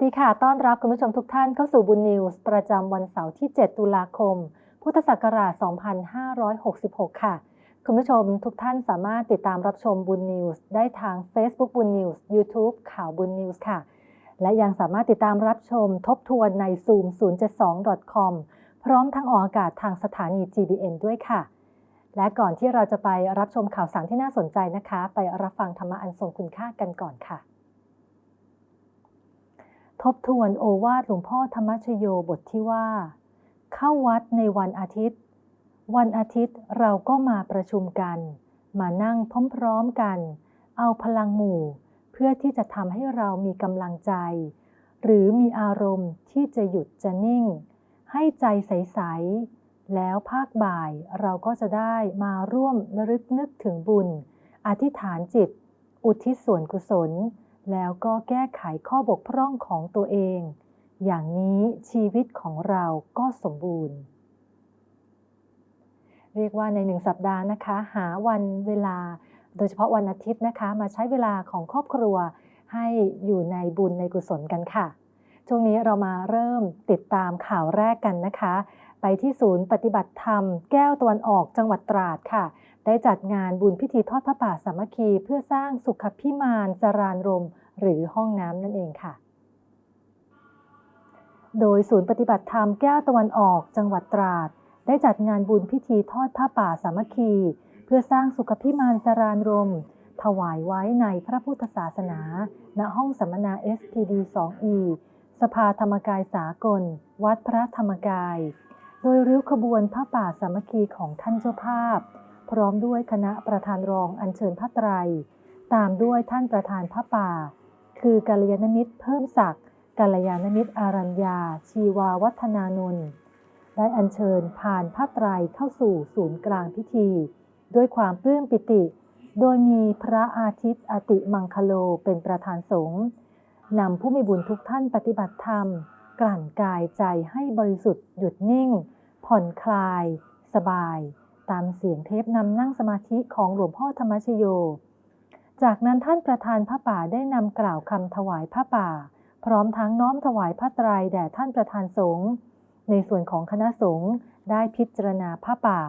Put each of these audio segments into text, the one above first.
วัสดีค่ะ ต้อนรับคุณผู้ชมทุกท่านเข้าสู่บุญนิวส์ประจำวันเสาร์ที่ 7 ตุลาคม พุทธศักราช 2566 ค่ะ คุณผู้ชมทุกท่านสามารถติดตามรับชมบุญนิวส์ได้ทาง Facebook บุญนิวส์ YouTube ข่าวบุญนิวส์ค่ะ และยังสามารถติดตามรับชมทบทวนใน zoom 072 com พร้อมทั้งออกอากาศทางสถานี GBN ด้วยค่ะ และก่อนที่เราจะไปรับชมข่าวสารที่น่าสนใจนะคะ ไปรับฟังธรรมะอันทรงคุณค่ากันก่อนค่ะ ทบทวนโอวาทหลวงพ่อธรรมชโยบทที่ว่า เข้าวัดในวันอาทิตย์ วันอาทิตย์เราก็มาประชุมกัน มานั่งพร้อมๆกัน เอาพลังหมู่ เพื่อที่จะทำให้เรามีกำลังใจ หรือมีอารมณ์ที่จะหยุดจะนิ่ง ให้ใจใส ๆ แล้วภาคบ่ายเราก็จะได้มาร่วมระลึกนึกถึงบุญ อธิษฐานจิต อุทิศส่วนกุศล แล้วก็แก้ไขข้อบกพร่องของตัวเอง อย่างนี้ชีวิตของเราก็สมบูรณ์ เรียกว่าในหนึ่งสัปดาห์นะคะ หาวันเวลา โดยเฉพาะวันอาทิตย์นะคะ มาใช้เวลาของครอบครัว ให้อยู่ในบุญในกุศลกันค่ะ ช่วงนี้เรามาเริ่มติดตามข่าวแรกกันนะคะ ไปที่ศูนย์ปฏิบัติธรรม แก้วตะวันออกจังหวัดตราดค่ะ ได้จัดงานบุญพิธีทอดพระป่าสามัคคีเพื่อสร้างสุขพิมานสรานรม หรือห้องน้ำนั่นเองค่ะ โดยศูนย์ปฏิบัติธรรมแก้วตะวันออกจังหวัดตราด ได้จัดงานบุญพิธีทอดผ้าป่าสามัคคี เพื่อสร้างสุขพิมานสรานรม ถวายไว้ในพระพุทธศาสนา ณห้องสัมมนา SPD 2E สภาธรรมกายสากล วัดพระธรรมกาย โดยริ้วขบวนผ้าป่าสามัคคีของท่านเจ้าภาพ พร้อมด้วยคณะประธานรองอัญเชิญพระไตร ตามด้วยท่านประธานผ้าป่า คือกัลยาณมิตรเพิ่มศักดิ์กัลยาณมิตรอารัญญา ชีวาวัฒนานนท์ได้อัญเชิญผ่านผ้าไตรเข้าสู่ศูนย์กลางพิธี ด้วยความปลื้มปิติ โดยมีพระอาทิตย์อติมังคโลเป็นประธานสงฆ์นำผู้มีบุญทุกท่านปฏิบัติธรรม กลั่นกายใจให้บริสุทธิ์หยุดนิ่ง ผ่อนคลาย สบาย ตามเสียงเทปนำนั่งสมาธิของหลวงพ่อธรรมชโย จากนั้นท่านประธานพระป่าได้นำกล่าวคำถวายพระป่า พร้อมทั้งน้อมถวายพระไตรแด่ท่านประธานสงฆ์ในส่วนของคณะสงฆ์ได้พิจารณาพระป่า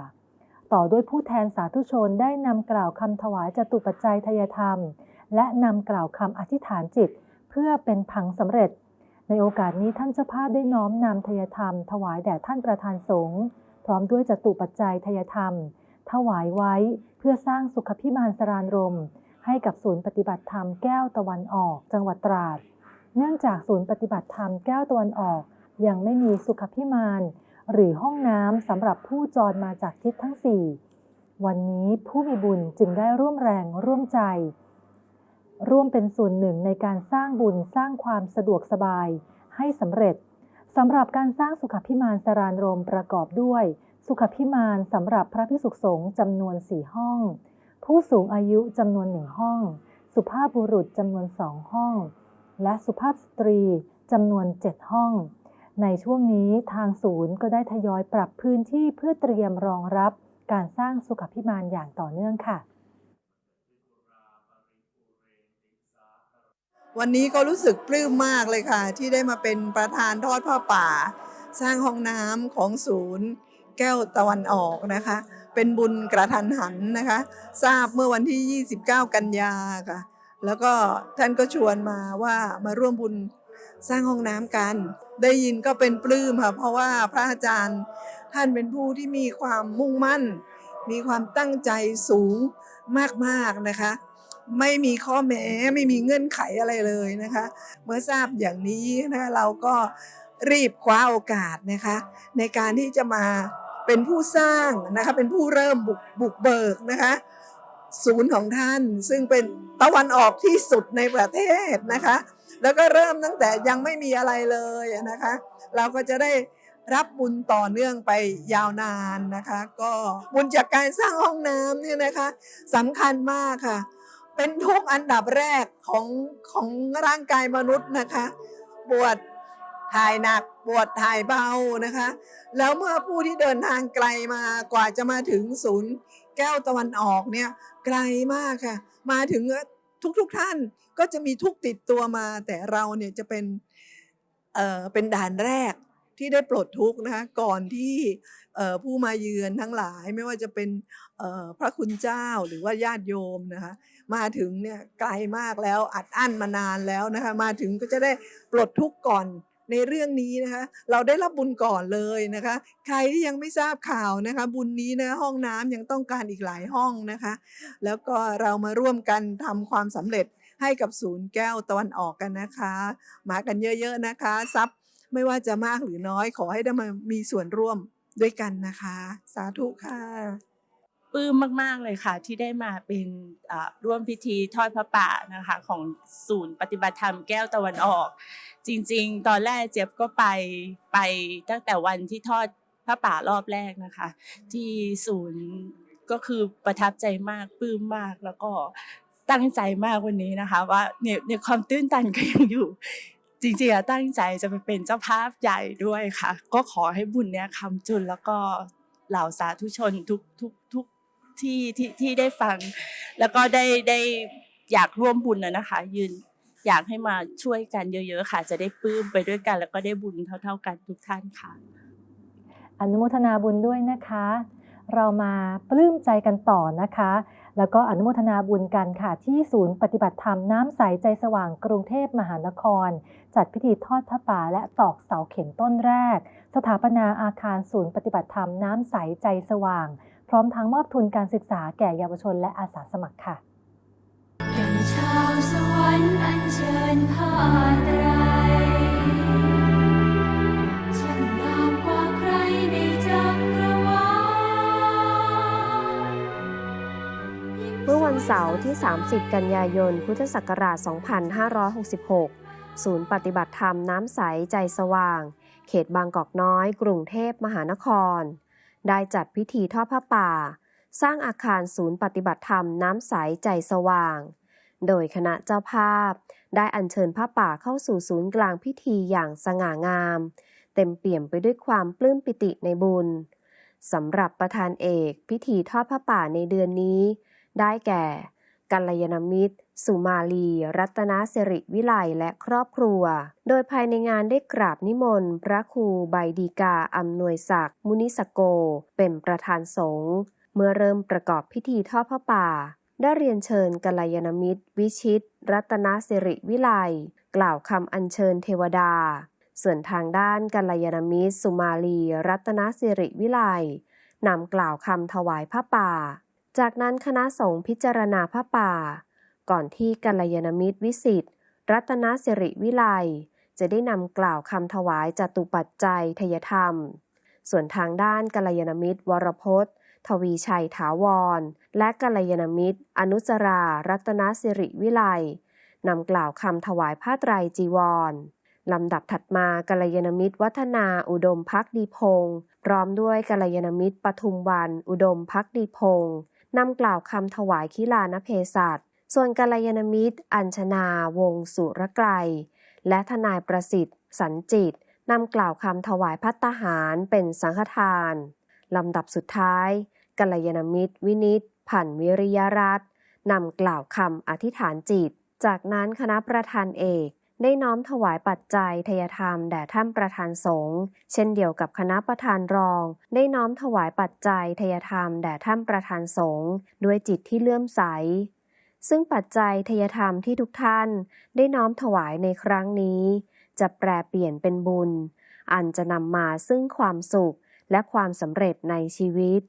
ต่อด้วยผู้แทนสาธุชนได้นำกล่าวคำถวายจตุปัจจัยทยธรรม และนำกล่าวคำอธิษฐานจิต เพื่อเป็นผังสำเร็จ ในโอกาสนี้ท่านเจ้าภาพได้น้อมนำทยธรรม ถวายแด่ท่านประธานสงฆ์ ร้อมด้วยจตุปัจจัยทายธรรม ถวายไว้เพื่อสร้างสุขพิมานสรานรม ให้กับศูนย์ปฏิบัติธรรมแก้วตะวันออก จังหวัดตราด เนื่องจากศูนย์ปฏิบัติธรรมแก้วตะวันออก ยังไม่มีสุขพิมานหรือห้องน้ำสำหรับผู้จรมาจากทิศทั้ง4วันนี้ผู้มีบุญจึงได้ร่วมแรงร่วมใจ ร่วมเป็นส่วนหนึ่งในการสร้างบุญสร้างความสะดวกสบายให้สำเร็จ สำหรับการสร้างสุขพิมานสรานรมประกอบด้วย สุขพิมานสำหรับพระภิกษุสงฆ์จำนวนสี่ห้อง ผู้สูงอายุจำนวนหนึ่งห้อง สุภาพบุรุษจำนวนสองห้อง และสุภาพสตรีจำนวนเจ็ดห้อง ในช่วงนี้ทางศูนย์ก็ได้ทยอยปรับพื้นที่เพื่อเตรียมรองรับการสร้างสุขพิมานอย่างต่อเนื่องค่ะ วันนี้ก็รู้สึกปลื้มมากเลยค่ะ ที่ได้มาเป็นประธานทอดผ้าป่า สร้างห้องน้ำของศูนย์ แก้วตะวันออกนะคะ เป็นบุญกระทันหันนะคะ ทราบเมื่อวันที่ 29 กันยาค่ะ แล้วก็ท่านก็ชวนมาว่ามาร่วมบุญสร้างห้องน้ำกัน ได้ยินก็เป็นปลื้มค่ะ เพราะว่าพระอาจารย์ท่านเป็นผู้ที่มีความมุ่งมั่น มีความตั้งใจสูงมากๆนะคะ ไม่มีข้อแม้ไม่มีเงื่อนไขอะไรเลยนะคะ เมื่อทราบอย่างนี้นะคะเราก็รีบคว้าโอกาสนะคะ ในการที่จะมาเป็นผู้สร้างนะคะเป็นผู้เริ่มบุกบุกเบิกนะคะ ศูนย์ของท่านซึ่งเป็นตะวันออกที่สุดในประเทศนะคะ แล้วก็เริ่มตั้งแต่ยังไม่มีอะไรเลยนะคะ เราก็จะได้รับบุญต่อเนื่องไปยาวนานนะคะ ก็บุญจากการสร้างห้องน้ำเนี่ยนะคะสำคัญมากค่ะ เป็นทุกข์อันดับแรกของของร่างกายมนุษย์นะคะ ปวดถ่ายหนักปวดถ่ายเบานะคะ แล้วเมื่อผู้ที่เดินทางไกลมากว่าจะมาถึงศูนย์แก้วตะวันออกเนี่ยไกลมากค่ะ มาถึงทุกๆทท่านก็จะมีทุกติดตัวมา แต่เราเนี่ยจะเป็นเอ่อเป็นด่านแรก ที่ได้ปลดทุกข์นะคะก่อนที่ผู้มาเยือนทั้งหลายไม่ว่าจะเป็นพระคุณเจ้าหรือว่าญาติโยมนะคะมาถึงเนี่ยไกลมากแล้วอัดอั้นมานานแล้วนะคะมาถึงก็จะได้ปลดทุกข์ก่อนในเรื่องนี้นะคะเราได้รับบุญก่อนเลยนะคะ ใครที่ยังไม่ทราบข่าวนะคะ บุญนี้นะห้องน้ำยังต้องการอีกหลายห้องนะคะ แล้วก็เรามาร่วมกันทำความสำเร็จให้กับศูนย์แก้วตะวันออกกันนะคะ มากันเยอะ ๆนะคะทรัพย์ ไม่ว่าจะมากหรือน้อยขอให้ได้มามีส่วนร่วมด้วยกันนะคะ สาธุค่ะปลื้มมาก ๆ เลยค่ะ ที่ได้มาเป็นร่วมพิธีทอดพระป่านะคะของศูนย์ปฏิบัติธรรมแก้วตะวันออก จริง ๆ ตอนแรกเจี๊ยบก็ไปไปตั้งแต่วันที่ทอดพระป่ารอบแรกนะคะ ที่ศูนย์ก็คือประทับใจมากปลื้มมากแล้วก็ตั้งใจมากวันนี้นะคะ ว่าเนี่ยเนี่ยความตื้นตันก็ยังอยู่ จริงๆอะตั้งใจจะไปเป็นเจ้าภาพใหญ่ด้วยค่ะ ก็ขอให้บุญเนี้ยคำจุนแล้วก็เหล่าสาธุชนทุกทุกทุกที่ที่ที่ได้ฟัง แล้วก็ได้ได้อยากร่วมบุญนะนะคะ ยืนอยากให้มาช่วยกันเยอะๆค่ะ จะได้ปลื้มไปด้วยกัน แล้วก็ได้บุญเท่า ๆกันทุกท่านค่ะ อนุโมทนาบุญด้วยนะคะ เรามาปลื้มใจกันต่อนะคะ แล้วก็อนุโมทนาบุญกันค่ะที่ศูนย์ปฏิบัติธรรมน้ำใสใจสว่างกรุงเทพมหานคร จัดพิธีทอดพระป่าและตอกเสาเข็มต้นแรก สถาปนาอาคารศูนย์ปฏิบัติธรรมน้ำใสใจสว่าง พร้อมทั้งมอบทุนการศึกษาแก่เยาวชนและอาสาสมัครค่ะดังชาวสวรรค์อัญเชิญผ้าไตรช่ เมื่อวันเสาร์ที่ 30 กันยายน พุทธศักราช 2566 ศูนย์ปฏิบัติธรรมน้ำใสใจสว่าง เขตบางกอกน้อย กรุงเทพมหานคร ได้จัดพิธีทอดผ้าป่า สร้างอาคารศูนย์ปฏิบัติธรรมน้ำใสใจสว่าง โดยคณะเจ้าภาพ ได้อัญเชิญผ้าป่าเข้าสู่ศูนย์กลางพิธีอย่างสง่างาม เต็มเปี่ยมไปด้วยความปลื้มปิติในบุญสำหรับประธานเอก พิธีทอดผ้าป่าในเดือนนี้ ได้แก่กัลยาณมิตร สุมาลี รัตนสิริวิไลและครอบครัว โดยภายในงานได้กราบนิมนต์ พระครูใบดีกาอำนวยศักดิ์มุนิสโก เป็นประธานสงฆ์เมื่อเริ่มประกอบพิธีทอดพระป่า ได้เรียนเชิญกัลยาณมิตร วิชิต รัตนสิริวิไลกล่าวคำอัญเชิญเทวดา ส่วนทางด้านกัลยาณมิตร สุมาลี รัตนสิริวิไลนำกล่าวคำถวายพระป่า จากนั้นคณะสงฆ์พิจารณาพระป่า ก่อนที่กัลยาณมิตรวิสิทธิ์รัตนสิริวิไลจะได้นำกล่าวคำถวายจตุปัจจัยทยธรรม ส่วนทางด้านกัลยาณมิตร วรพจน์ ทวีชัยถาวร และกัลยาณมิตร อนุสรา รัตนสิริวิไลนำกล่าวคำถวายผ้าไตรจีวรลำดับถัดมากัลยาณมิตร วัฒนาอุดมพักดีพงศ์พร้อมด้วยกัลยาณมิตรปทุมวัน อุดมพักดีพงศ์ นำกล่าวคำถวายคิลานเพศัตส่วนกัลยาณมิตร อัญชนา วงสุรไกรและทนายประสิทธิ์ สันจิตนำกล่าวคำถวายพัตตาหารเป็นสังฆทานลำดับสุดท้ายกัลยาณมิตร วินิตผันวิริยรัตน์นำกล่าวคำอธิษฐานจิต จากนั้นคณะประธานเอก ได้น้อมถวายปัจจัยทยธรรมแด่ท่านประธานสงฆ์เช่นเดียวกับคณะประธานรอง ได้น้อมถวายปัจจัยทยธรรมแด่ท่านประธานสงฆ์ด้วยจิตที่เลื่อมใส ซึ่งปัจจัยทยธรรมที่ทุกท่าน ได้น้อมถวายในครั้งนี้ จะแปลเปลี่ยนเป็นบุญ อันจะนำมาซึ่งความสุขและความสำเร็จในชีวิต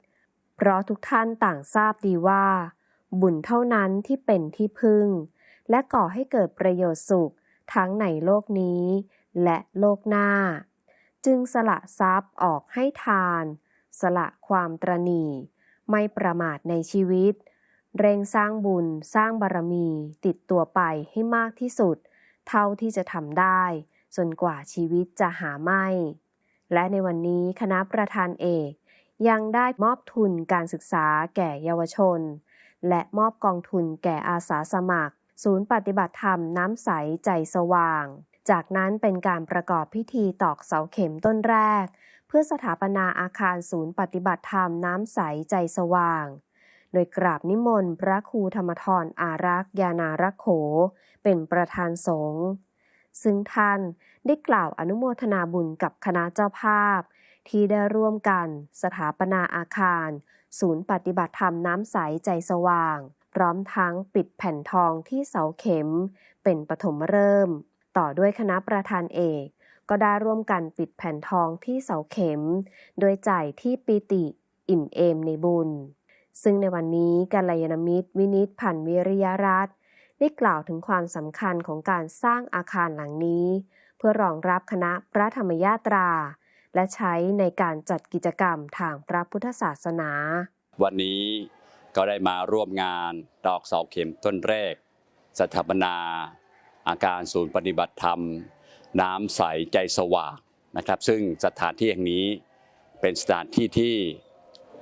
เพราะทุกท่านต่างทราบดีว่า บุญเท่านั้นที่เป็นที่พึ่ง และก่อให้เกิดประโยชน์สุข ทั้งในโลกนี้ และโลกหน้า จึงสละทรัพย์ออกให้ทาน สละความตรณีไม่ประมาทในชีวิต เร่งสร้างบุญสร้างบารมีติดตัวไปให้มากที่สุด เท่าที่จะทำได้ จนกว่าชีวิตจะหาไม่ และในวันนี้คณะประธานเอกยังได้มอบทุนการศึกษาแก่เยาวชน และมอบกองทุนแก่อาสาสมัคร ศูนย์ปฏิบัติธรรมน้ำใสใจสว่าง จากนั้นเป็นการประกอบพิธีตอกเสาเข็มต้นแรก เพื่อสถาปนาอาคารศูนย์ปฏิบัติธรรมน้ำใสใจสว่าง โดยกราบนิมนต์พระครูธรรมทรอารักษ์ยานารักโข เป็นประธานสงฆ์ซึ่งท่านได้กล่าวอนุโมทนาบุญกับคณะเจ้าภาพ ที่ได้ร่วมกันสถาปนาอาคาร ศูนย์ปฏิบัติธรรมน้ำใสใจสว่าง พร้อมทั้งปิดแผ่นทองที่เสาเข็ม เป็นปฐมฤกษ์ต่อด้วยคณะประธานเอก ก็ได้ร่วมกันปิดแผ่นทองที่เสาเข็ม โดยจ่ายที่ปิติอิ่มเอมในบุญ ซึ่งในวันนี้กัลยาณมิตร วินิตผันวิริยรัตน์ได้กล่าวถึงความสำคัญของการสร้างอาคารหลังนี้ เพื่อรองรับคณะพระธรรมยาตรา และใช้ในการจัดกิจกรรมทางพระพุทธศาสนา วันนี้ ก็ได้มาร่วมงานดอกเสาเข็มต้นแรก สถาปนา อาการศูนย์ปฏิบัติธรรม น้ำใสใจสว่างนะครับ ซึ่งสถานที่แห่งนี้เป็นสถานที่ที่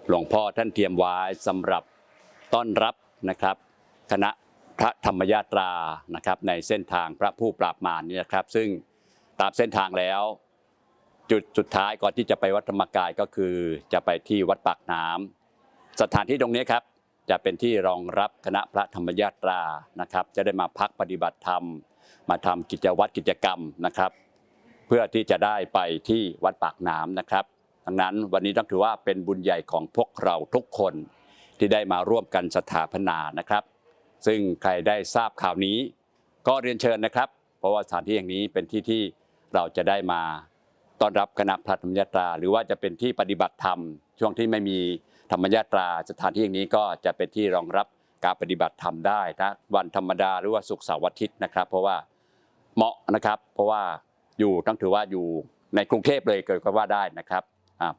หลวงพ่อท่านเตรียมไว้สำหรับต้อนรับนะครับ คณะพระธรรมยาตรานะครับในเส้นทางพระผู้ปราบมารนี่นะครับ ซึ่งตามเส้นทางแล้ว จุดสุดท้ายก่อนที่จะไปวัดธรรมกายก็คือจะไปที่วัดปากน้ำสถานที่ตรงนี้ครับ จะเป็นที่รองรับคณะพระธรรมยาตรานะครับ จะได้มาพักปฏิบัติธรรม มาทำกิจวัตรกิจกรรมนะครับ เพื่อที่จะได้ไปที่วัดปากน้ำนะครับดังนั้นวันนี้ต้องถือว่าเป็นบุญใหญ่ของพวกเราทุกคนที่ได้มาร่วมกันสถาปนานะครับ ซึ่งใครได้ทราบข่าวนี้ ก็เรียนเชิญนะครับ เพราะว่าสถานที่แห่งนี้เป็นที่ที่เราจะได้มาต้อนรับคณะพระธรรมยาตรา หรือว่าจะเป็นที่ปฏิบัติธรรม ช่วงที่ไม่มี ธรรมยาตราสถานที่อย่างนี้ก็จะเป็นที่รองรับการปฏิบัติธรรมได้นะวันธรรมดาหรือว่าศุกร์เสาร์อาทิตย์นะครับ เพราะว่าเหมาะนะครับ เพราะว่าอยู่ต้องถือว่าอยู่ในกรุงเทพเลยเกิดก็ว่าได้นะครับ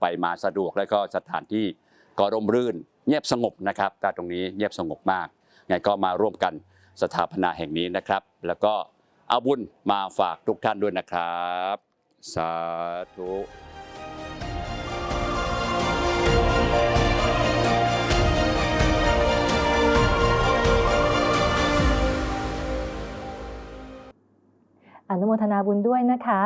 ไปมาสะดวกแล้วก็สถานที่ก็ร่มรื่น เงียบสงบนะครับก็ตรงนี้เงียบสงบมากไงก็มาร่วมกันสถาปนาแห่งนี้นะครับ แล้วก็เอาบุญมาฝากทุกท่านด้วยนะครับ สาธุ อนุโมทนาบุญด้วยนะคะ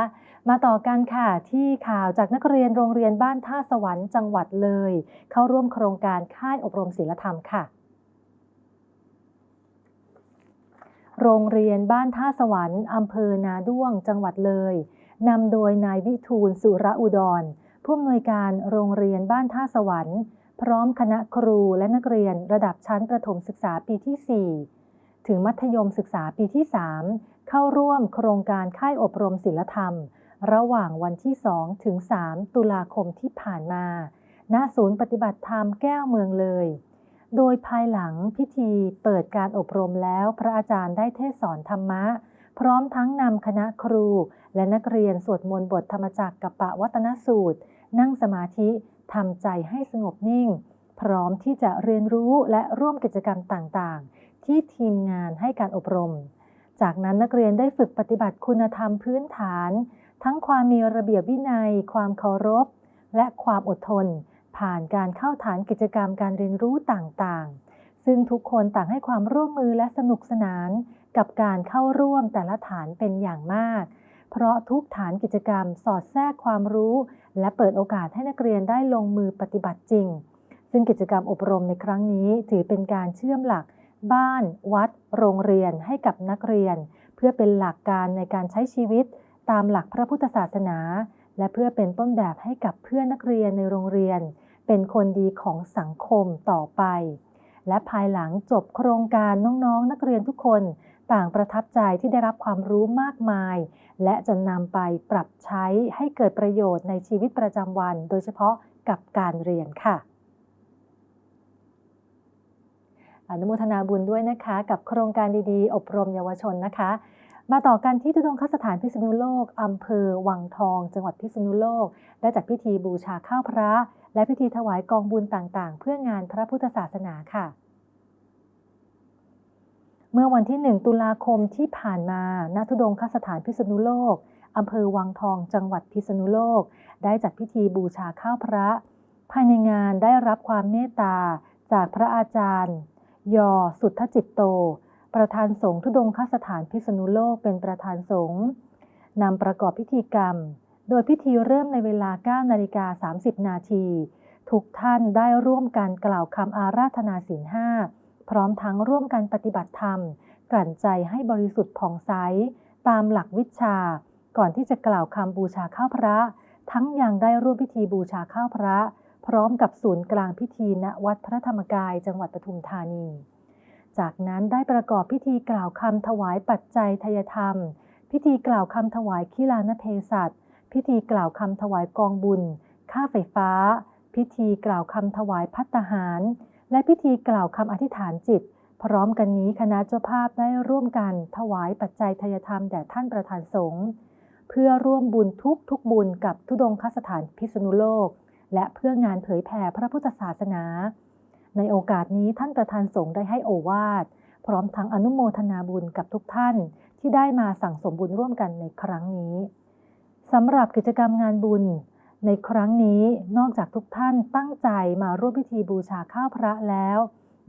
มาต่อกันค่ะที่ข่าวจากนักเรียนโรงเรียนบ้านท่าสวรรค์จังหวัดเลย เข้าร่วมโครงการค่ายอบรมศีลธรรมค่ะโรงเรียนบ้านท่าสวรรค์อำเภอนาด้วง จังหวัดเลย นำโดยนายวิทูลสุระอุดร ผู้อำนวยการโรงเรียนบ้านท่าสวรรค์ พร้อมคณะครูและนักเรียนระดับชั้นประถมศึกษาปีที่ 4 ถึงมัธยมศึกษาปีที่ 3 เข้าร่วมโครงการค่ายอบรมศิลธรรม ระหว่างวันที่ 2 ถึง 3 ตุลาคมที่ผ่านมา ณ ศูนย์ปฏิบัติธรรมแก้วเมืองเลย โดยภายหลังพิธีเปิดการอบรมแล้วพระอาจารย์ได้เทศสอนธรรมะ พร้อมทั้งนำคณะครู และนักเรียนสวดมนต์บทธรรมจักรกับปะวัตนสูตร นั่งสมาธิทำใจให้สงบนิ่ง พร้อมที่จะเรียนรู้และร่วมกิจกรรมต่างๆ ที่ทีมงานให้การอบรม จากนั้นนักเรียนได้ฝึกปฏิบัติคุณธรรมพื้นฐาน ทั้งความมีระเบียบวินัย ความเคารพ และความอดทน ผ่านการเข้าฐานกิจกรรมการเรียนรู้ต่างๆ ซึ่งทุกคนต่างให้ความร่วมมือและสนุกสนาน กับการเข้าร่วมแต่ละฐานเป็นอย่างมาก เพราะทุกฐานกิจกรรมสอดแทรกความรู้ และเปิดโอกาสให้นักเรียนได้ลงมือปฏิบัติจริง ซึ่งกิจกรรมอบรมในครั้งนี้ถือเป็นการเชื่อมหลัก บ้าน วัด โรงเรียนให้กับนักเรียน เพื่อเป็นหลักการในการใช้ชีวิตตามหลักพระพุทธศาสนา และเพื่อเป็นต้นแบบให้กับเพื่อนนักเรียนในโรงเรียน เป็นคนดีของสังคมต่อไป และภายหลังจบโครงการน้องๆนักเรียนทุกคนต่างประทับใจที่ได้รับความรู้มากมาย และจะนำไปปรับใช้ให้เกิดประโยชน์ในชีวิตประจำวัน โดยเฉพาะกับการเรียนค่ะ อนุโมทนาบุญด้วยนะคะ กับโครงการดีๆ อบรมเยาวชนนะคะ มาต่อกันที่ทุดงคสถานพิษณุโลกอำเภอวังทอง จังหวัดพิษณุโลก ได้จัดพิธีบูชาข้าวพระ และพิธีถวายกองบุญต่างๆ เพื่องานพระพุทธศาสนาค่ะเมื่อวันที่ 1 ตุลาคมที่ผ่านมา ณ ทุดงคสถานพิษณุโลก อำเภอวังทอง จังหวัดพิษณุโลก ได้จัดพิธีบูชาข้าวพระ ภายในงานได้รับความเมตตาจากพระอาจารย์ ยอสุทธจิตโต ประธานสงฆ์ทุดงคสถานพิษณุโลกเป็นประธานสงฆ์นำประกอบพิธีกรรม โดยพิธีเริ่มในเวลา 9 นาฬิกา 30 นาที ทุกท่านได้ร่วมกันกล่าวคำอาราธนาศีลห้าพร้อมทั้งร่วมกันปฏิบัติธรรม กลั่นใจให้บริสุทธิ์ผ่องใส ตามหลักวิชา ก่อนที่จะกล่าวคำบูชาข้าวพระ ทั้งยังได้ร่วมพิธีบูชาข้าวพระ พร้อมกับศูนย์กลางพิธีณวัดพระธรรมกายจังหวัดปทุมธานี จากนั้นได้ประกอบพิธีกล่าวคำถวายปัจจัยทยธรรม พิธีกล่าวคำถวายขีลานเพสัตพิธีกล่าวคำถวายกองบุญ ค่าไฟฟ้า พิธีกล่าวคำถวายพัตตาหาร และพิธีกล่าวคำอธิษฐานจิต พร้อมกันนี้คณะเจ้าภาพได้ร่วมกันถวายปัจจัยทยธรรมแด่ท่านประธานสงฆ์เพื่อร่วมบุญทุกทุกบุญกับทุดงคสถานพิษณุโลก และเพื่องานเผยแผ่พระพุทธศาสนา ในโอกาสนี้ท่านประธานสงฆ์ได้ให้โอวาท พร้อมทั้งอนุโมทนาบุญกับทุกท่านที่ได้มาสั่งสมบุญร่วมกันในครั้งนี้สำหรับกิจกรรมงานบุญ ในครั้งนี้นอกจากทุกท่านตั้งใจมาร่วมพิธีบูชาข้าวพระแล้ว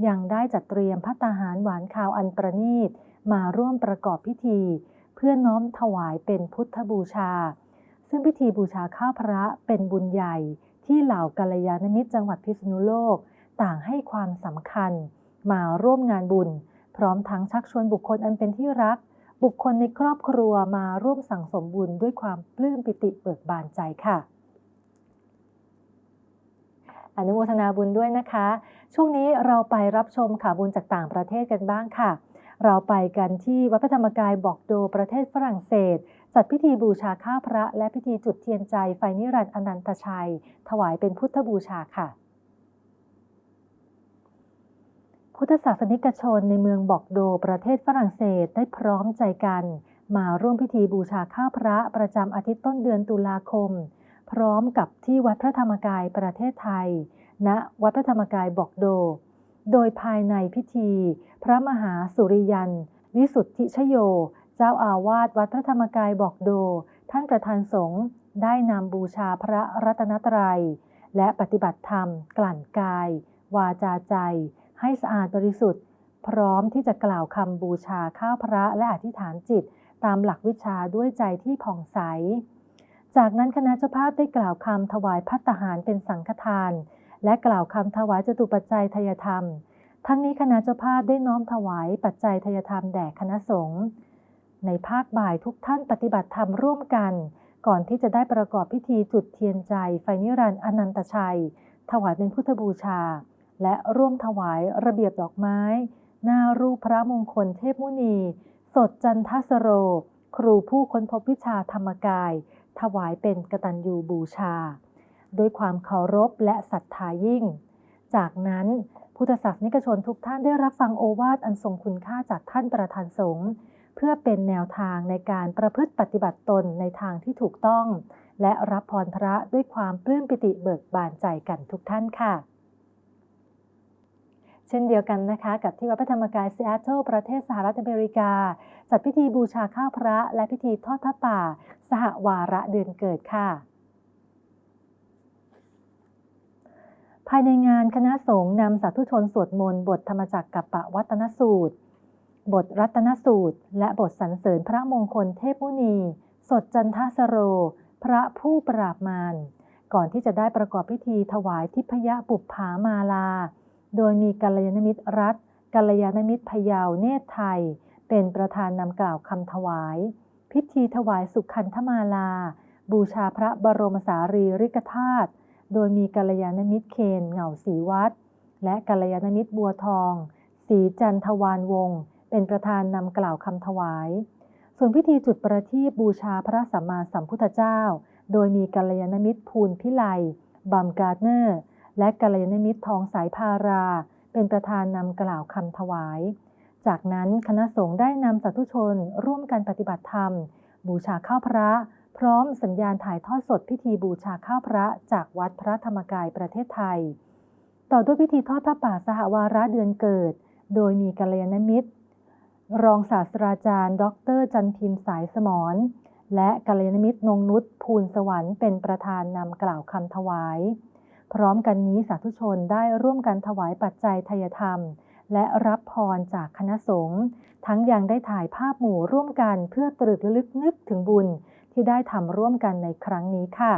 ยังได้จัดเตรียมพัตาหารหวานข้าวอันประณีต มาร่วมประกอบพิธี เพื่อน้อมถวายเป็นพุทธบูชา ซึ่งพิธีบูชาข้าวพระเป็นบุญใหญ่ ที่เหล่ากัลยาณมิตรจังหวัดพิษณุโลก ต่างให้ความสำคัญ มาร่วมงานบุญ พร้อมทั้งชักชวนบุคคลอันเป็นที่รัก บุคคลในครอบครัวมาร่วมสั่งสมบุญด้วยความปลื้มปิติเบิกบานใจค่ะอนุโมทนาบุญด้วยนะคะ ช่วงนี้เราไปรับชมข่าวบุญจากต่างประเทศกันบ้างค่ะ เราไปกันที่วัดพระธรรมกายบอกโดประเทศฝรั่งเศส จัดพิธีบูชาข้าพระ และพิธีจุดเทียนใจไฟนิรันดร์อนันตชัย ถวายเป็นพุทธบูชาค่ะ พุทธศาสนิกชนในเมืองบอกโดประเทศฝรั่งเศสได้พร้อมใจกัน มาร่วมพิธีบูชาข้าพระประจำอาทิตย์ต้นเดือนตุลาคม พร้อมกับที่วัดพระธรรมกายประเทศไทยณวัดพระธรรมกายบอกโด โดยภายในพิธี พระมหาสุริยัน วิสุทธิชโย เจ้าอาวาสวัดพระธรรมกายบอกโด ท่านประธานสงฆ์ได้นำบูชาพระรัตนตรัย และปฏิบัติธรรม กลั่นกาย วาจาใจ ให้สะอาดบริสุทธิ์ พร้อมที่จะกล่าวคำบูชาข้าวพระและอธิษฐานจิต ตามหลักวิชาด้วยใจที่ผ่องใส จากนั้นคณะเจ้าภาพได้กล่าวคำถวายพัตหารเป็นสังฆทาน และกล่าวคำถวายจตุปัจจัยทยธรรม ทั้งนี้คณะเจ้าภาพได้น้อมถวายปัจจัยทยธรรมแด่คณะสงฆ์ ในภาคบ่ายทุกท่านปฏิบัติธรรมร่วมกัน ก่อนที่จะได้ประกอบพิธีจุดเทียนใจ ไฟนิรันดร์อนันตชัย ถวายเป็นพุทธบูชา และร่วมถวายระเบียบดอกไม้ หน้ารูปพระมงคลเทพมุนี สดจันทสโร ครูผู้ค้นพบวิชาธรรมกาย ถวายเป็นกตัญญูบูชา ด้วยความเคารพและศรัทธายิ่ง จากนั้นพุทธศาสนิกชนทุกท่านได้รับฟังโอวาทอันทรงคุณค่าจากท่านประธานสงฆ์ เพื่อเป็นแนวทางในการประพฤติปฏิบัติตนในทางที่ถูกต้อง และรับพรพระด้วยความปลื้มปิติเบิกบานใจกันทุกท่านค่ะ เช่นเดียวกันนะคะ กับที่วัดพระธรรมกายซีแอตเทิลประเทศสหรัฐอเมริกา จัดพิธีบูชาข้าวพระ และพิธีทอดพระป่า สหวาระเดือนเกิดค่ะภายในงานคณะสงฆ์นำสาธุชนสวดมนต์บทธรรมจักรกับปะวัตนสูตร บทรัตนสูตร และบทสรรเสริญพระมงคลเทพมุนี สดจันทสโร พระผู้ปราบมาร ก่อนที่จะได้ประกอบพิธีถวายทิพยบุปผามาลา โดยมีกัลยาณมิตรรัฐ กัลยาณมิตรพยาวเนตรไทย เป็นประธานนำกล่าวคำถวาย พิธีถวายสุขันธมาลา บูชาพระบรมสารีริกธาตุ โดยมีกัลยาณมิตรเคนเหงาศรีวัด และกัลยาณมิตรบัวทองศรีจันทวานวงศ์ เป็นประธานนำกล่าวคำถวาย ส่วนพิธีจุดประทีปบูชาพระสัมมาสัมพุทธเจ้า โดยมีกัลยาณมิตรภูลพิไลบัมการ์เนอร์ และกัลยาณมิตรทองสายพารา เป็นประธานนำกล่าวคำถวาย จากนั้นคณะสงฆ์ได้นำสาธุชนร่วมกันปฏิบัติธรรม บูชาข้าวพระ พร้อมสัญญาณถ่ายทอดสดพิธีบูชาข้าวพระจากวัดพระธรรมกายประเทศไทย ต่อด้วยพิธีทอดพระป่าสหวาระเดือนเกิด โดยมีกัลยาณมิตร รองศาสตราจารย์ ดร จันพิมพ์สายสมรและกัลยาณมิตรนงนุชภูลสวรรค์เป็นประธานนำกล่าวคำถวาย พร้อมกันนี้สาธุชนได้ร่วมกันถวายปัจจัยทายธรรม และรับพรจากคณะสงฆ์ทั้งยังได้ถ่ายภาพหมู่ร่วมกันเพื่อตรึกระลึกนึกถึงบุญที่ได้ทำร่วมกันในครั้งนี้ค่ะ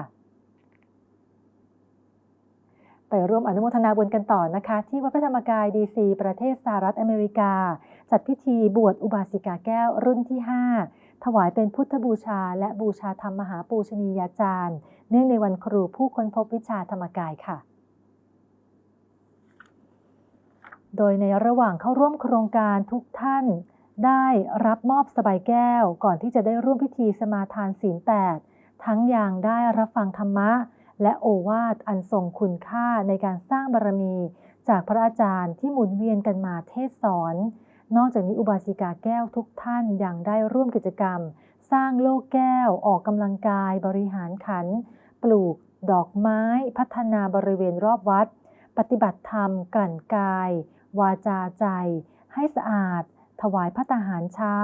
ไปร่วมอนุโมทนาบุญกันต่อนะคะ ที่วัดพระธรรมกายดีซีประเทศสหรัฐอเมริกา จัดพิธีบวชอุบาสิกาแก้วรุ่นที่ 5 ถวายเป็นพุทธบูชา และบูชาธรรมมหาปูชนียาจารย์ เนื่องในวันครูผู้ค้นพบวิชาธรรมกายค่ะโดยในระหว่างเข้าร่วมโครงการทุกท่าน ได้รับมอบสบายแก้ว ก่อนที่จะได้ร่วมพิธีสมาทานศีลแปดทั้งอยังได้รับฟังธรรมะ และโอวาทอันทรงคุณค่าในการสร้างบารมี จากพระอาจารย์ที่หมุนเวียนกันมาเทศสอน นอกจากนี้อุบาสิกาแก้วทุกท่านยังได้ร่วมกิจกรรม สร้างโลกแก้ว ออกกำลังกาย บริหารขัน ปลูก ดอกไม้ พัฒนาบริเวณรอบวัด ปฏิบัติธรรม กลั่นกาย วาจาใจ ให้สะอาด ถวายพระตาหารเช้า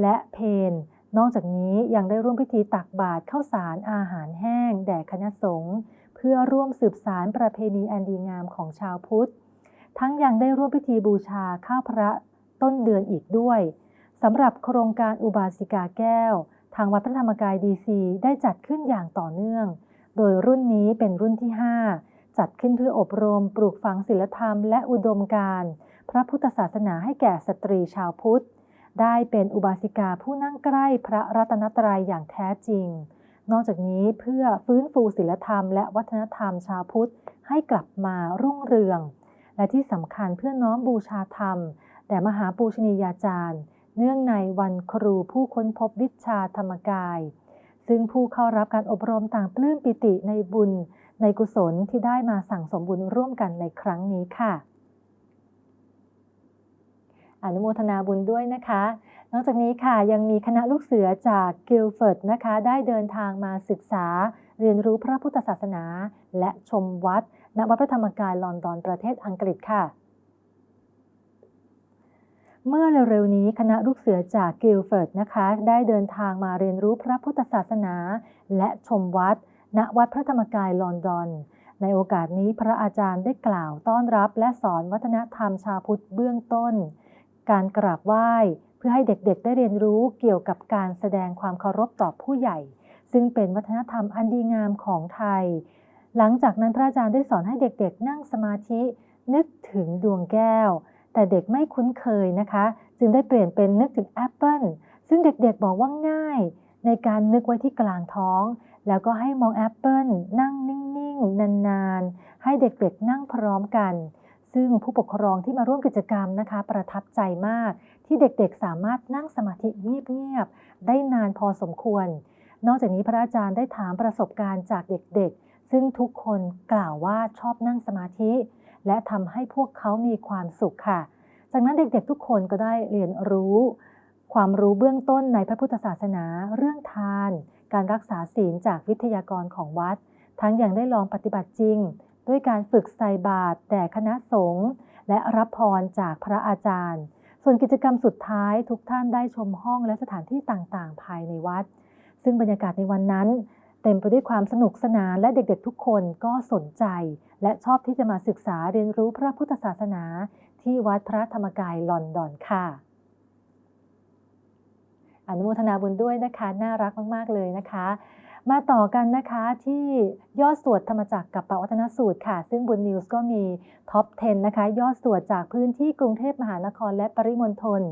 และเพน นอกจากนี้ยังได้ร่วมพิธีตักบาตรข้าวสารอาหารแห้ง แด่คณะสงฆ์เพื่อร่วมสืบสารประเพณีอันดีงามของชาวพุทธ ทั้งยังได้ร่วมพิธีบูชาข้าวพระต้นเดือนอีกด้วยสำหรับโครงการอุบาสิกาแก้ว ทางวัดพระธรรมกายดีซีได้จัดขึ้นอย่างต่อเนื่อง โดยรุ่นนี้เป็นรุ่นที่ 5 จัดขึ้นเพื่ออบรม ปลูกฝังศีลธรรมและอุดมการ พระพุทธศาสนาให้แก่สตรีชาวพุทธ ได้เป็นอุบาสิกาผู้นั่งใกล้พระรัตนตรัยอย่างแท้จริง นอกจากนี้เพื่อฟื้นฟูศีลธรรม และวัฒนธรรมชาวพุทธให้กลับมารุ่งเรือง และที่สำคัญเพื่อน้อมบูชาธรรมแด่มหาปูชนียาจารย์ เนื่องในวันครูผู้ค้นพบวิชาธรรมกาย ซึ่งผู้เข้ารับการอบรมต่างปลื้มปิติในบุญในกุศลที่ได้มาสั่งสมบุญร่วมกันในครั้งนี้ค่ะ อนุโมทนาบุญด้วยนะคะ นอกจากนี้ค่ะยังมีคณะลูกเสือจากกิลเฟิร์ดนะคะ ได้เดินทางมาศึกษา เรียนรู้พระพุทธศาสนา และชมวัด ณวัดพระธรรมกายลอนดอนประเทศอังกฤษค่ะ เมื่อเร็วๆนี้คณะลูกเสือจากกิลเฟิร์ดนะคะ ได้เดินทางมาเรียนรู้พระพุทธศาสนา และชมวัด ณวัดพระธรรมกายลอนดอนในโอกาสนี้พระอาจารย์ได้กล่าวต้อนรับและสอนวัฒนธรรมชาวพุทธเบื้องต้น การกราบไหว้ เพื่อให้เด็กๆ ได้เรียนรู้เกี่ยวกับการแสดงความเคารพต่อผู้ใหญ่ ซึ่งเป็นวัฒนธรรมอันดีงามของไทย หลังจากนั้นพระอาจารย์ได้สอนให้เด็กๆ นั่งสมาธินึกถึงดวงแก้ว แต่เด็กไม่คุ้นเคยนะคะ จึงได้เปลี่ยนเป็นนึกถึงแอปเปิลซึ่งเด็กๆบอกว่าง่าย ในการนึกไว้ที่กลางท้อง แล้วก็ให้มองแอปเปิลนั่งนิ่งๆ นานๆ ให้เด็กๆนั่งพร้อมกัน ซึ่งผู้ปกครองที่มาร่วมกิจกรรมนะคะ ประทับใจมากที่เด็กๆ สามารถนั่งสมาธิเงียบๆได้นานพอสมควร นอกจากนี้พระอาจารย์ได้ถามประสบการณ์จากเด็กๆ ซึ่งทุกคนกล่าวว่าชอบนั่งสมาธิ และทำให้พวกเขามีความสุขค่ะ จากนั้นเด็กๆ ทุกคนก็ได้เรียนรู้ ความรู้เบื้องต้นในพระพุทธศาสนาเรื่องทาน การรักษาศีลจากวิทยากรของวัด ทั้งยังได้ลองปฏิบัติจริง ด้วยการฝึกใส่บาตรแด่คณะสงฆ์และรับพรจากพระอาจารย์ ส่วนกิจกรรมสุดท้ายทุกท่านได้ชมห้องและสถานที่ต่างๆ ภายในวัด ซึ่งบรรยากาศในวันนั้น เต็มไปด้วยความสนุกสนานและเด็กๆ ทุกคนก็สนใจ และชอบที่จะมาศึกษาเรียนรู้พระพุทธศาสนา ที่วัดพระธรรมกายลอนดอนค่ะอนุโมทนาบุญด้วยนะคะ น่ารักมาก ๆ เลยนะคะ มาต่อกันนะคะที่ยอดสวดธรรมจักรกับปวัฒนสูตรค่ะ ซึ่งบุญนิวส์ก็มีท็อป 10 นะคะ ยอดสวดจากพื้นที่กรุงเทพมหานครและปริมณฑล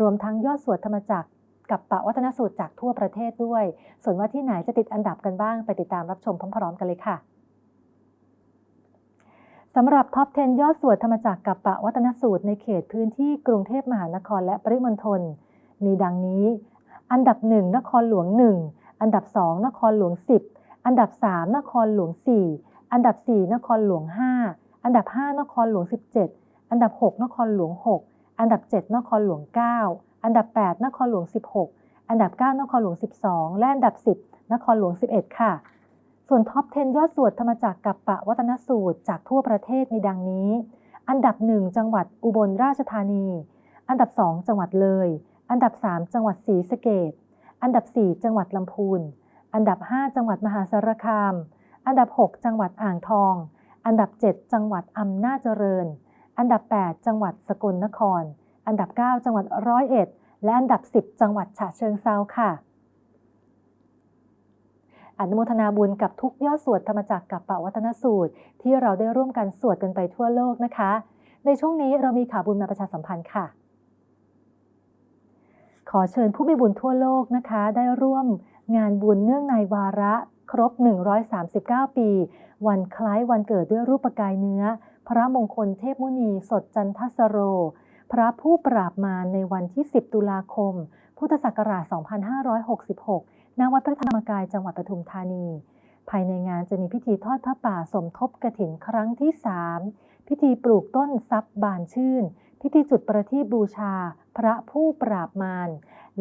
รวมทั้งยอดสวดธรรมจักรกับปวัฒนสูตรจากทั่วประเทศด้วย ส่วนว่าที่ไหนจะติดอันดับกันบ้างไปติดตามรับชมพร้อมๆกันเลยค่ะสำหรับท็อป 10 ยอดสวดธรรมจักรกับปวัฒนสูตรในเขตพื้นที่กรุงเทพมหานครและปริมณฑลมีดังนี้ อันดับ 1 นครหลวง 1 อันดับ 2 นครหลวง 10 อันดับ 3 นครหลวง 4 อันดับ 4 นครหลวง 5 อันดับ 5 นครหลวง 17 อันดับ 6 นครหลวง 6 อันดับ 7 นครหลวง 9 อันดับ 8 นครหลวง 16 อันดับ 9 นครหลวง 12 และอันดับ 10 นครหลวง 11 ค่ะ ส่วนท็อป 10 ยอดสวดธรรมจักรกับปะวัฒนสูตรจากทั่วประเทศมีดังนี้ อันดับ 1 จังหวัดอุบลราชธานี อันดับ 2 จังหวัดเลย อันดับ 3 จังหวัดศรีสะเกษ อันดับ 4 จังหวัดลำพูน อันดับ 5 จังหวัดมหาสารคาม อันดับ 6 จังหวัดอ่างทอง อันดับ 7 จังหวัดอำนาจเจริญ อันดับ 8 จังหวัดสกลนคร อันดับ 9 จังหวัดร้อยเอ็ด และอันดับ 10 จังหวัดฉะเชิงเซาค่ะ อนุโมทนาบุญกับทุกยอดสวดธรรมจักรกับปวัฒนสูตร ที่เราได้ร่วมกันสวดกันไปทั่วโลกนะคะ ในช่วงนี้เรามีข่าวบุญมาประชาสัมพันธ์ค่ะ ขอเชิญผู้มีบุญทั่วโลกนะคะ ได้ร่วมงานบุญเนื่องในวาระ ครบ 139 ปี วันคล้ายวันเกิดด้วยรูปกายเนื้อ พระมงคลเทพมุนีสดจันทสโร พระผู้ปราบมารในวันที่ 10 ตุลาคม พุทธศักราช 2566 ณ วัดพระธรรมกายจังหวัดปทุมธานี ภายในงานจะมีพิธีทอดพระป่าสมทบกฐินครั้งที่ 3 พิธีปลูกต้นทรัพย์บานชื่น พิธีจุดประทีปบูชา พระผู้ปราบมาร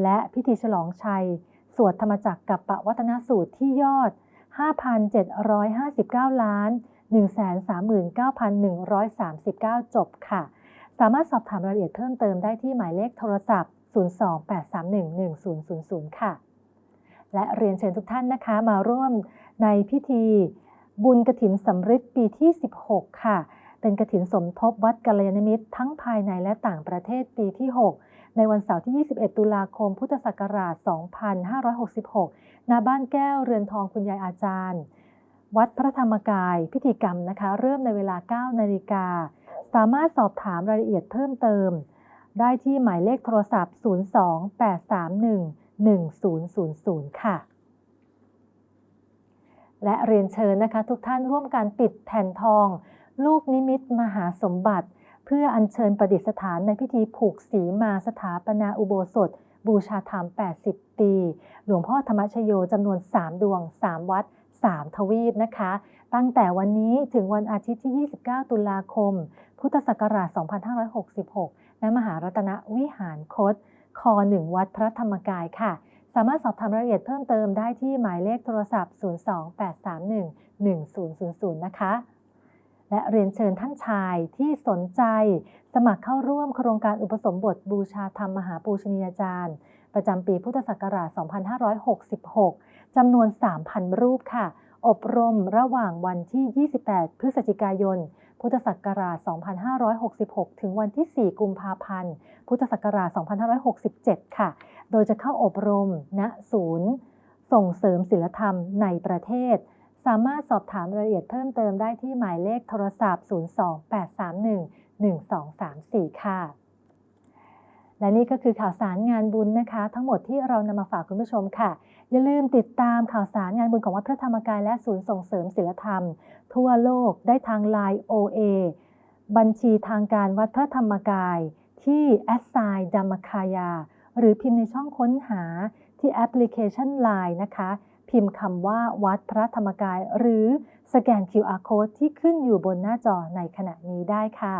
และพิธีฉลองชัย สวดธรรมจักรกับปวัตนสูตรที่ยอด 5,759 ล้าน 139,139 จบค่ะ สามารถสอบถามรายละเอียดเพิ่มเติมได้ที่หมายเลขโทรศัพท์ 028311000 ค่ะ และเรียนเชิญทุกท่านนะคะมาร่วมในพิธีบุญกระถินสำริดปีที่ 16 ค่ะ เป็นกระถินสมทบวัดกัลยาณมิตรทั้งภายในและต่างประเทศปีที่ 6 ในวันเสาร์ที่ 21 ตุลาคม พุทธศักราช 2566ณบ้านแก้วเรือนทองคุณยายอาจารย์ วัดพระธรรมกายพิธีกรรมนะคะ เริ่มในเวลา 9 นาฬิกา สามารถสอบถามรายละเอียดเพิ่มเติม ได้ที่หมายเลขโทรศัพท์ 028311000 ค่ะและเรียนเชิญนะคะทุกท่านร่วมการปิดแผ่นทอง ลูกนิมิตมหาสมบัติ เพื่ออัญเชิญประดิษฐานในพิธีผูกสีมาสถาปนาอุโบสถ บูชาธรรม 80 ปี หลวงพ่อธรรมชโยจำนวน 3 ดวง 3 วัด 3 ทวีปนะคะ ตั้งแต่วันนี้ถึงวันอาทิตย์ที่ 29 ตุลาคม พุทธศักราช 2566 ณ มหารัตนวิหารคตค1วัดพระธรรมกายค่ะสามารถสอบถามรายละเอียดเพิ่มเติมได้ที่หมายเลขโทรศัพท์ 028311000 นะคะ และเรียนเชิญท่านชายที่สนใจสมัครเข้าร่วมโครงการอุปสมบทบูชาธรรมมหาปูชนียาจารย์ ประจำปีพุทธศักราช 2566 จำนวน 3,000 รูปค่ะ อบรมระหว่างวันที่ 28 พฤศจิกายน พุทธศักราช 2566 ถึงวันที่ 4 กุมภาพันธ์ พุทธศักราช 2567 ค่ะ โดยจะเข้าอบรมณศูนย์ ส่งเสริมศิลธรรมในประเทศ สามารถสอบถามรายละเอียดเพิ่มเติมได้ที่หมายเลขโทรศัพท์ 028311234 ค่ะ และนี่ก็คือข่าวสารงานบุญนะคะ ทั้งหมดที่เรานำมาฝากคุณผู้ชมค่ะ อย่าลืมติดตามข่าวสารงานบุญของวัดพระธรรมกายและศูนย์ส่งเสริมศิลธรรม ทั่วโลกได้ทาง Line OA บัญชีทางการวัดพระธรรมกาย ที่ s i d a m a k a y a หรือพิมพ์ในช่องค้นหาที่แอปพลิเคชัน Line นะคะ พิมพ์คำว่าวัดพระธรรมกาย หรือสแกน QR Code ที่ขึ้นอยู่บนหน้าจอในขณะนี้ได้ค่ะ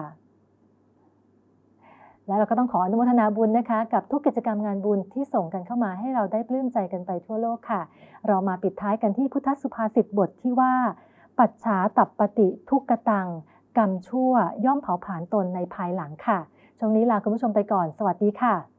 และเราก็ต้องขออนุโมทนาบุญนะคะ กับทุกกิจกรรมงานบุญที่ส่งกันเข้ามาให้เราได้ปลื้มใจกันไปทั่วโลกค่ะ เรามาปิดท้ายกันที่พุทธสุภาษิตบทที่ว่า ปัจฉาตับปฏิทุกกตัง กรรมชั่วย่อมเผาผลาญตนในภายหลังค่ะช่วงนี้ลาคุณผู้ชมไปก่อน สวัสดีค่ะ